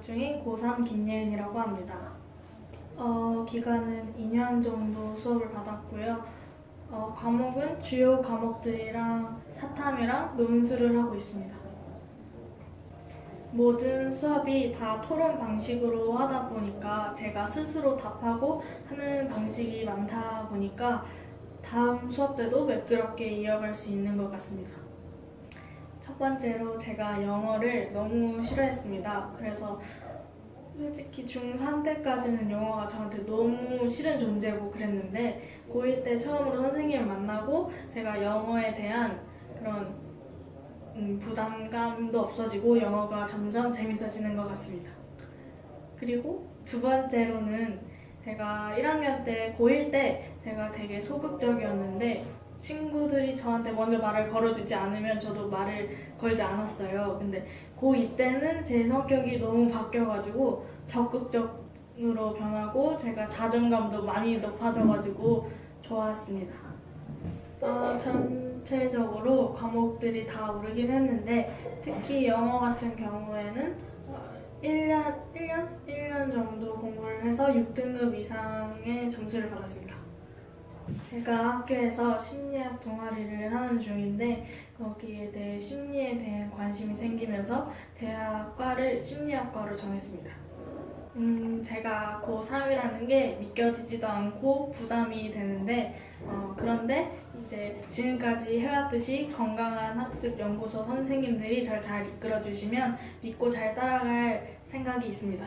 중인 고3 김예은이라고 합니다. 어, 기간은 2년 정도 수업을 받았고요. 어, 과목은 주요 과목들이랑 사탐이랑 논술을 하고 있습니다. 모든 수업이 다 토론 방식으로 하다 보니까 제가 스스로 답하고 하는 방식이 많다 보니까 다음 수업 때도 매끄럽게 이어갈 수 있는 것 같습니다. 첫 번째로 제가 영어를 너무 싫어했습니다. 그래서 솔직히 중3 때까지는 영어가 저한테 너무 싫은 존재고 그랬는데 고1 때 처음으로 선생님을 만나고 제가 영어에 대한 그런 음, 부담감도 없어지고 영어가 점점 재밌어지는 것 같습니다. 그리고 두 번째로는 제가 1학년 때 고1 때 제가 되게 소극적이었는데 친구들이 저한테 먼저 말을 걸어주지 않으면 저도 말을 걸지 않았어요. 근데 고2 때는 제 성격이 너무 바뀌어가지고 적극적으로 변하고 제가 자존감도 많이 높아져가지고 좋았습니다. 어, 전체적으로 과목들이 다 오르긴 했는데 특히 영어 같은 경우에는 어, 1년, 1년? 1년 정도 공부를 해서 6등급 이상의 점수를 받았습니다. 제가 학교에서 심리학 동아리를 하는 중인데 거기에 대해 심리에 대한 관심이 생기면서 대학과를 심리학과로 정했습니다. 음, 제가 고3이라는 게 믿겨지지도 않고 부담이 되는데 어, 그런데 이제 지금까지 해왔듯이 건강한 학습 연구소 선생님들이 절 잘 이끌어 주시면 믿고 잘 따라갈 생각이 있습니다.